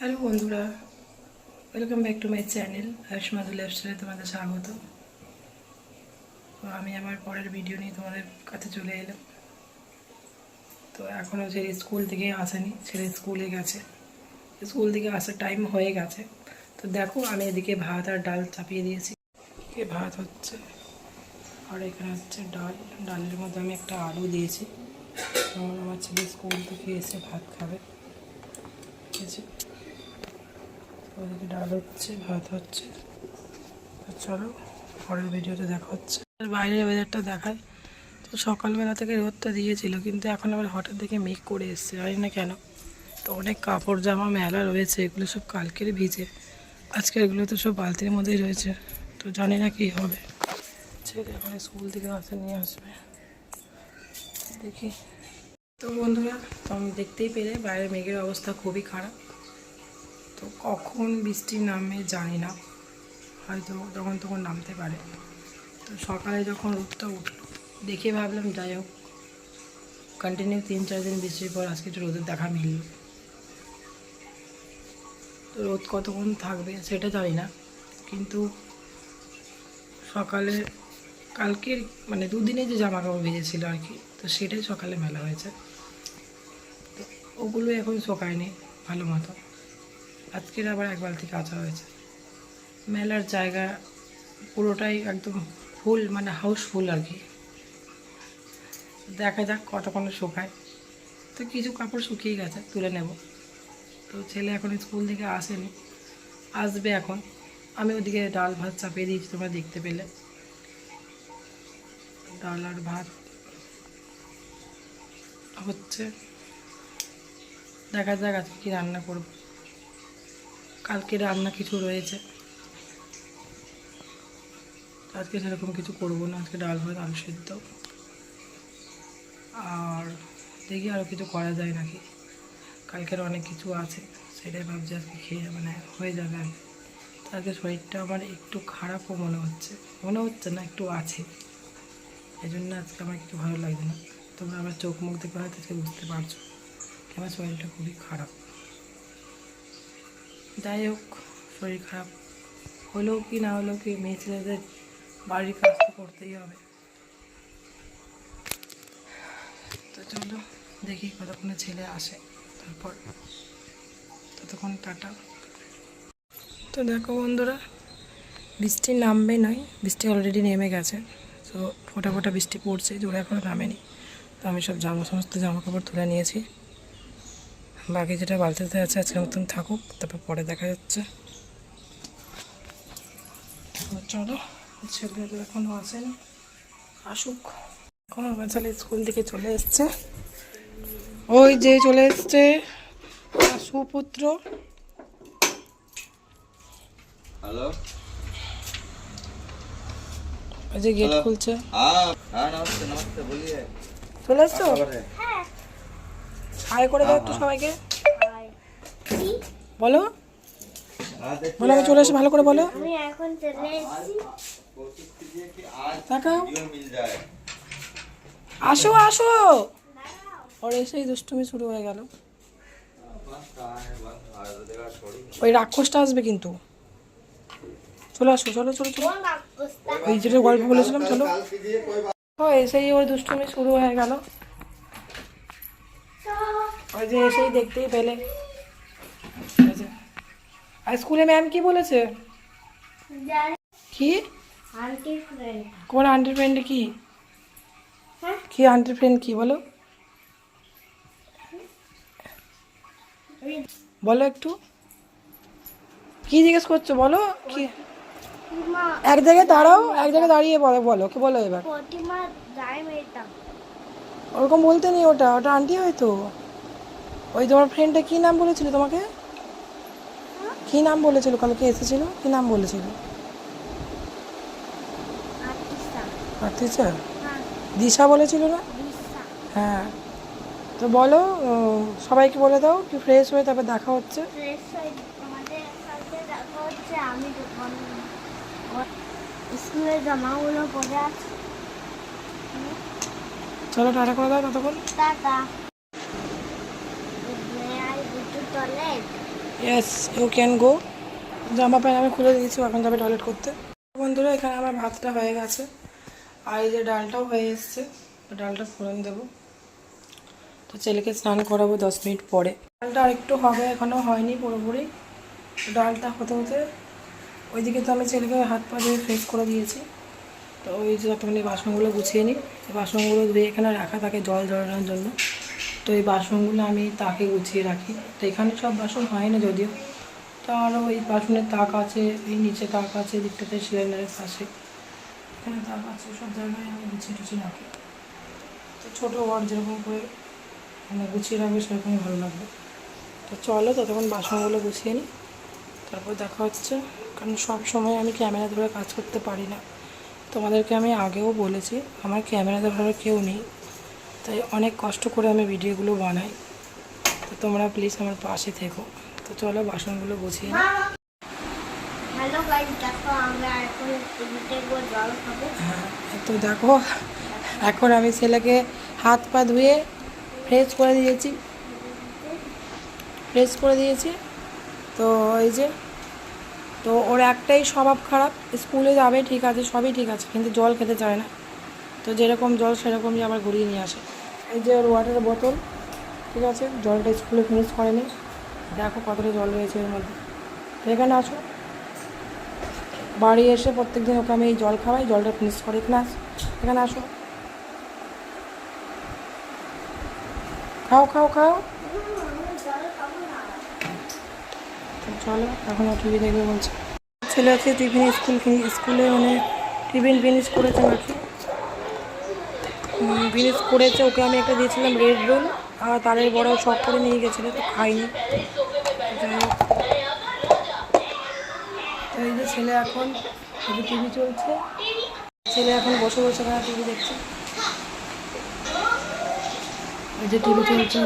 Hello বন্ধুরা welcome back to my channel আয়ুষ্মাদু লাইফস্টাইলে তোমাদের স্বাগত। তো আমি আমার পরের ভিডিও নিয়ে তোমাদের কাছে চলে এলাম। তো এখনও ছেলে স্কুল থেকে আসেনি, ছেলে স্কুলে গেছে। স্কুল থেকে আসার টাইম হয়ে গেছে। তো দেখো আমি এদিকে ভাত আর ডাল চাপিয়ে দিয়েছি। এ ভাত হচ্ছে, আর এখানে হচ্ছে ডাল। ডালের মধ্যে আমি একটা আলু দিয়েছি। আমার ছেলে স্কুল থেকে এসে ভাত খাবে। ঠিক আছে ওদিকে ডাল হচ্ছে, ভাত হচ্ছে। চলো, পরের ভিডিওতে দেখা হচ্ছে। বাইরের ওয়েদারটা দেখায় তো সকালবেলা থেকে রোদটা দিয়েছিল, কিন্তু এখন আবার হঠাৎ দেখে মেঘ করে এসছে, জানি না কেন। তো অনেক কাপড় জামা মেলা রয়েছে, এগুলো সব কালকের ভিজে। আজকে এগুলো তো সব বালতির মধ্যেই রয়েছে, তো জানি না কী হবে। ছেলে এখন স্কুল থেকে আসে, নিয়ে আসবে। দেখি। তো বন্ধুরা, তো আমি দেখতেই পেলে, বাইরে মেঘের অবস্থা খুবই খারাপ। তো কখন বৃষ্টি নামে জানি না। হয়তো তখন তখন নামতে পারে। তো সকালে যখন রোদটা উঠল, দেখে ভাবলাম, যাই হোক কন্টিনিউ তিন চার দিন বৃষ্টির পর আজকে একটু রোদের দেখা মিলল। তো রোদ কতক্ষণ থাকবে সেটা জানি না, কিন্তু সকালে কালকের মানে দুদিনে যে জামা কাপড় ভেজেছিল আর কি, তো সেটাই সকালে মেলা হয়েছে। তো ওগুলো এখন শোকায়নি ভালো মতো। আজকের আবার এক বালতি কাঁচা হয়েছে। মেলার জায়গা পুরোটাই একদম ফুল মানে হাউসফুল আর কি। দেখা যাক কতক্ষণে শুকায়। তো কিছু কাপড় শুকিয়ে গেছে, তুলে নেব। তো ছেলে এখন স্কুল থেকে আসেনি, আসবে এখন। আমি ওদিকে ডাল ভাত চাপিয়ে দিয়েছি, তোমরা দেখতে পেলে। ডাল আর ভাত হচ্ছে। দেখা যাক আজকে কী রান্না করব। কালকে রান্না কিছু রয়েছে। আজকে সেরকম কিছু করব না, আজকে ডাল, ভাত, আলু সিদ্ধ। আর দেখি আরও কিছু করা যায় নাকি। কালকের অনেক কিছু আছে, সেটাই ভাবছি আজকে খেয়ে মানে হয়ে যাবে আর। আজকে শরীরটা আমার একটু খারাপও মনে হচ্ছে মনে হচ্ছে না, একটু আছে। এই জন্য আজকে আমার একটু ভালো লাগছে না। তোমরা আমার চোখ মুখ দেখে হয়তো আজকে বুঝতে পারছ। আমার শরীরটা খুবই খারাপ। যাই হোক, শরীর খারাপ। হলেও কি না হলেও কি মেয়ে ছেলেদের বাড়ির কাজ তো করতেই হবে। তো চলো, দেখি কতক্ষণে ছেলে আসে, তারপর ততক্ষণ টাটা। তো দেখো বন্ধুরা, বৃষ্টি নামবে নয়, বৃষ্টি অলরেডি নেমে গেছে। তো ফোটা ফোটা বৃষ্টি পড়ছে, জোরে এখনও নামেনি। তো আমি সব জামা সমস্ত জামা কাপড় তুলে নিয়েছি। বাকি যেটা বালতিতে আছে আজকের মতন থাকুক তারপর পরে দেখা যাচ্ছে। চলো ছেলেগুলো এখনও আসেন আসুক। এখন আমার ছেলে স্কুল থেকে চলে এসছে। ওই যে চলে এসছে সুপুত্র। হ্যালো। আজ গেট খুলছে। হ্যাঁ, হ্যাঁ নমস্তে নমস্তে বলিয়ে। চলে এসছো? হ্যাঁ। হাই করে দাও একটু সবাইকে। বলো। বলো আমি চলে এসে ভালো করে বলো। আমি তাকাও। আসো আসো। ওর এসেই দুষ্টুমি শুরু হয়ে গেল। ওই রাক্ষসটা আসবে কিন্তু। চলো আসো চলো চলো চলো। ওই যেটা গল্প বলেছিলাম চলো। এসেই ওর দুষ্টুমি শুরু হয়ে গেল। ওই যে এসেই দেখতেই পেলে। আর স্কুলে ম্যাম কি বলেছে? কি? কোন আন্টি ফ্রেন্ড কি? হ্যাঁ? কি আন্টি ফ্রেন্ড কি বলো? বলো একটু। কি জিজ্ঞেস করছ বলো? কি? এক জায়গায় দাঁড়াও এক জায়গায় দাঁড়িয়ে বলো বলো কি বলো এবার? ওরকম বলতে নেই ওটা ওটা আন্টি হয়তো। ওই তোমার ফ্রেন্ডটা কি নাম বলেছিল তোমাকে? কি নাম বলেছিল? কালকে এসেছিল? কি নাম বলেছিল? আর্টিস্টা হ্যাঁ। দিশা বলেছিল না? হ্যাঁ। তো বলো সবাইকে বলে দাও কি ফ্রেশ হয়ে তারপর দেখা হচ্ছে। হয়ে স্কুলের জামাগুলো পরে আছি। চলো টাটা করে দাও ততক্ষণ। Tata. Yes you can go জামা প্যান্ট আমি খুলে দিয়েছি, এখন যাবে টয়লেট করতে। বন্ধুরা, এখানে আমার ভাতটা হয়ে গেছে। আর এই যে ডালটাও হয়ে এসছে ডালটা ফোড়ন দেবো। তো ছেলেকে স্নান করাবো দশ মিনিট পরে। ডালটা আরেকটু হবে এখনও হয়নি পুরোপুরি। ডালটা হতে হতে ওইদিকে তো আমি ছেলেকে হাত পা দিয়ে ফ্রেশ করে দিয়েছি। তো ওই যে যতক্ষণ বাসনগুলো গুছিয়ে নিই বাসনগুলো ধুয়ে এখানে রাখা থাকে জল জড়ানোর জন্য। তো এই বাসনগুলো আমি তাকে গুছিয়ে রাখি। তো এখানে সব বাসন হয় না যদিও। তো আরও ওই বাসনের তাক আছে, এই নিচে তাক আছে দিকটাতে সিলিন্ডারের পাশে। এখানে তাক আছে, সব জায়গায় আমি গুছিয়ে টুছিয়ে রাখি। তো ছোটো ওয়ার্ড যেরকম করে মানে গুছিয়ে রাখবে, সেরকমই ভালো লাগবে। তো চলো ততক্ষণ বাসনগুলো গুছিয়ে নিই। তারপর দেখা হচ্ছে। কারণ সব সময় আমি ক্যামেরা ধরে কাজ করতে পারি না। তোমাদেরকে আমি আগেও বলেছি, আমার ক্যামেরা ধরার কেউ নেই। তাই অনেক কষ্ট করে আমি ভিডিওগুলো বানাই। তো তোমরা প্লিজ আমার পাশে থেকো। তো চলো বাসনগুলো গুছিয়ে নিই হ্যালো গাইজ দেখো আমরা এখন টিভিতে গো জল খাব। হ্যাঁ, তো দেখো এখন আমি ছেলেকে হাত পা ধুয়ে ফ্রেশ করে দিয়েছি। ফ্রেশ করে দিয়েছি। তো এই যে তো ওর একটাই স্বভাব খারাপ স্কুলে যাবে ঠিক আছে সবই ঠিক আছে কিন্তু জল খেতে চায় না। তো যেরকম জল সেরকমই আবার ঘুরিয়ে নিয়ে আসে। এই যে ওর ওয়াটার বোতল ঠিক আছে? জলটা স্কুলে ফিনিশ করেনি। দেখো কতটা জল রয়েছে এর মধ্যে। এখানে আসো। বাড়ি এসে প্রত্যেক দিন ওকে আমি এই জল খাওয়াই, জলটা ফিনিশ করে এখানে আস এখানে আসো। খাও খাও খাও। চলো, এখন টিভি দেখবে বলছে। ছেলে আছে, টিফিন স্কুল স্কুলে মানে টিফিন ফিনিশ করেছে নাকি? ফিনিশ করেছে, ওকে আমি একটা দিয়েছিলাম রেড রোল আর তারের বড় শখ করে নিয়ে গেছিল, তো খাইনি। তো এই যে ছেলে এখন টিভি চলছে। ছেলে এখন বসে বসে এখানে টিভি দেখছে। এই যে টিভি চলছে।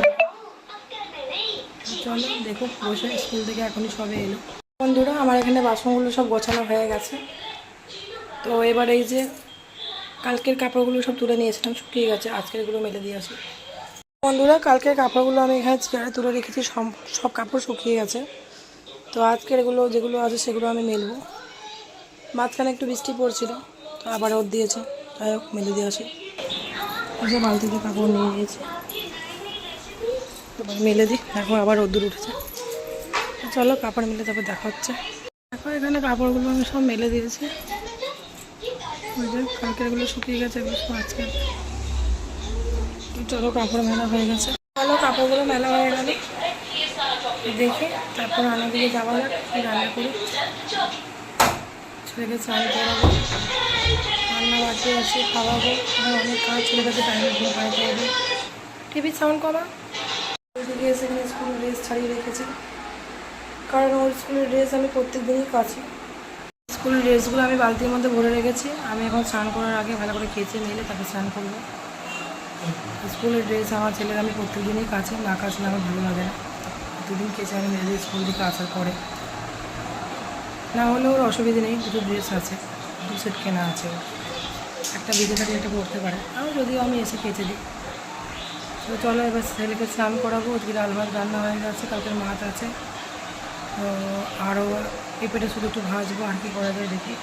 চলো, দেখো, বসে স্কুল থেকে এখনই সবে এলো। বন্ধুরা, আমার এখানে বাসনগুলো সব গোছানো হয়ে গেছে। তো এবার এই যে কালকের কাপড়গুলো সব তুলে নিয়েছিলাম, শুকিয়ে গেছে, আজকেরগুলো মেলে দিয়ে আসি। বন্ধুরা, কালকের কাপড়গুলো আমি এখানে চেয়ারে তুলে রেখেছি, সব সব কাপড় শুকিয়ে গেছে। তো আজকের এগুলো যেগুলো আছে সেগুলো আমি মেলবো। মাঝখানে একটু বৃষ্টি পড়ছিল, তো আবার রোদ দিয়েছে, যাই হোক, মেলে দিয়ে আসি। যে বালতিতে কাপড় নিয়ে নিয়েছি। মেলে দিই, দেখো আবার রোদ্দুর উঠেছে। চলো, কাপড় মেলে তারপর দেখা হচ্ছে। দেখো, এখানে কাপড়গুলো আমি সব মেলে দিয়েছি। ওই যে কালকেরগুলো শুকিয়ে গেছে, এগুলো সব আজকে। চলো, কাপড় মেলা হয়ে গেছে। চলো, কাপড়গুলো মেলা হয়ে গেল। দেখে, তারপর রান্নার দিকে যাওয়া যাক রান্না করি। ছেলেকে চান করাবো রান্না বাকি আছে, খাওয়াবো। আর অনেক কাজ ছেলে কাছে টাইমে ঘুম পাড়াতে হবে। টিভির সাউন্ড কমা। ওইদিকে এসে এখানে স্কুলের ড্রেস ছাড়িয়ে রেখেছি। কারণ ওর স্কুলের ড্রেস আমি প্রত্যেক দিনই কাছি স্কুলের ড্রেসগুলো আমি বালতির মধ্যে ভরে রেখেছি। আমি এখন স্নান করার আগে ভালো করে কেচে মেলে তাকে স্নান করব। স্কুলের ড্রেস আমার ছেলের আমি প্রত্যেক দিনই কাছি না কাচলে আমার ভালো লাগে না। দুদিন কেচে আমি মেলে দিই স্কুল থেকে আসার পরে। না হলে ওর অসুবিধে নেই, দুটো ড্রেস আছে, দু সেট কেনা আছে একটা বিজে থাকলে একটা পড়তে পারে। আর যদিও আমি এসে কেচে দিই। তো চলো এবার ছেলেকে স্নান করাবো, ওদিকে ডাল ভাত রান্না হয়ে গেছে, কালকের মাছ আছে। তো আরও পেটে শুধু একটু ভাজবো, আর কি করা যায় দেখি।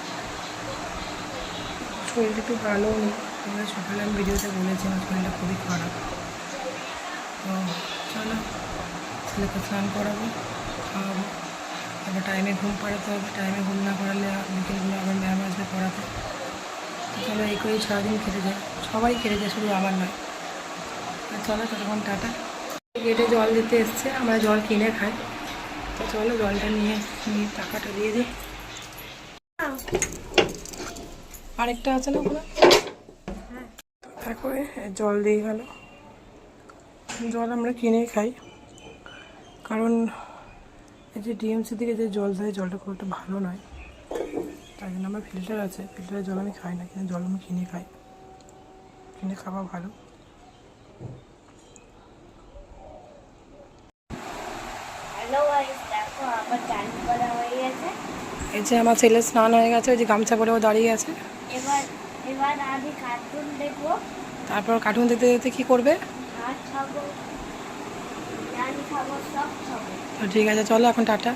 শরীরটা একটু ভালো নেই তোমাদের সকালে আমি ভিডিওতে বলেছিলাম শরীরটা খুবই খারাপ। তো চলো, ছেলেকে স্নান করাবো, খাওয়াবো। আবার টাইমে ঘুম পাড়াতে হবে টাইমে ঘুম না করালে বিকেলগুলো আবার ম্যাম আসবে পড়াতে। চলো এই করেই সারাদিন কেটে যায়। সবাই কেটে যায়, শুধু আমার নয়। তো চলো ততক্ষণ টাটা। গেটে জল দিতে এসছে, আমরা জল কিনে খাই। তো চলো জলটা নিয়ে নিয়ে টাকাটা দিয়ে দিই। আরেকটা আছে না ওখানে? এ, জল দিয়ে গেল জল আমরা কিনেই খাই। কারণ এই যে ডিএমসি থেকে যে জল দেয় জলটা খুব একটা ভালো নয়। তাই জন্য আমার ফিল্টার আছে। ফিল্টারের জল আমি খাই না কিন্তু জল আমি কিনে খাই। কিনে খাওয়া ভালো। হ্যালো এই যে আমার ছেলে স্নান হয়ে গেছে ওই যে গামছা পরে ও দাঁড়িয়ে আছে। এবার এবার আমি কার্টুন দেখব। তারপর কার্টুন দেখতে দেখতে কী করবে? ভাত খাব ডাল খাব সব খাব। তো ঠিক আছে চলো এখন টাটা।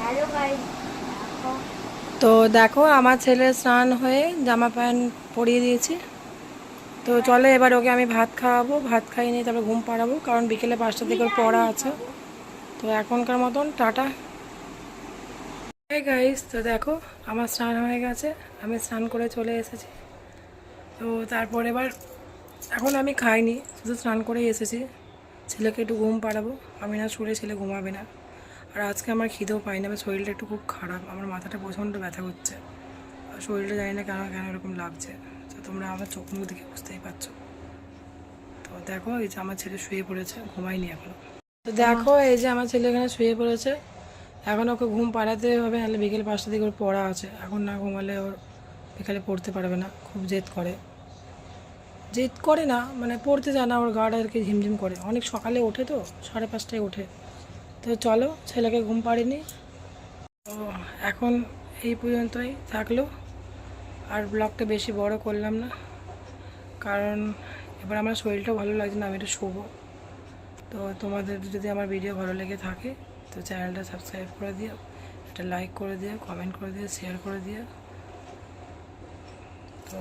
হ্যালো তো দেখো আমার ছেলে স্নান হয়ে জামা প্যান্ট পরিয়ে দিয়েছি। তো চলো এবার ওকে আমি ভাত খাওয়াবো। ভাত খাইয়ে নিয়ে তারপর ঘুম পাড়াবো কারণ বিকেলে পাঁচটার দিকে পড়া আছে। তো এখনকার মতন, টাটা। গাইস তো দেখো, আমার স্নান হয়ে গেছে, আমি স্নান করে চলে এসেছি। তো তারপর এবার, এখন আমি খাইনি, শুধু স্নান করেই এসেছি। ছেলেকে একটু ঘুম পাড়াবো, আমি না শুলে ছেলে ঘুমাবে না। আর আজকে আমার খিদেও পাই না আমার শরীরটা একটু খুব খারাপ, আমার মাথাটা প্রচণ্ড ব্যথা করছে। আর শরীরটা জানি না কেন কেন এরকম লাগছে। তো তোমরা আমার চোখ মুখ দেখে বুঝতেই পারছ। তো দেখো, এই যে আমার ছেলে শুয়ে পড়েছে ঘুমাইনি এখনও। তো দেখো, এই যে আমার ছেলে এখানে শুয়ে পড়েছে। এখন ওকে ঘুম পাড়াতে হবে, নাহলে বিকেল পাঁচটা দিকে ওর পড়া আছে। এখন না ঘুমালে ওর বিকালে পড়তে পারবে না, খুব জেদ করে। জেদ করে না মানে পড়তে যায় না, ওর গাটা আর কি ঝিমঝিম করে। অনেক সকালে ওঠে তো, সাড়ে পাঁচটায় ওঠে। তো চলো, ছেলেকে ঘুম পাড়িনি। তো এখন এই পর্যন্তই থাকল। আর ব্লগটা বেশি বড় করলাম না, কারণ এবার আমার শরীরটাও ভালো লাগছে না, আমি একটু শোবো। তো তোমাদের যদি আমার ভিডিও ভালো লেগে থাকে, তো চ্যানেলটা সাবস্ক্রাইব করে দিও, একটা লাইক করে দিও কমেন্ট করে দিও শেয়ার করে দিও। তো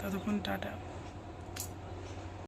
ততক্ষণ টাটা।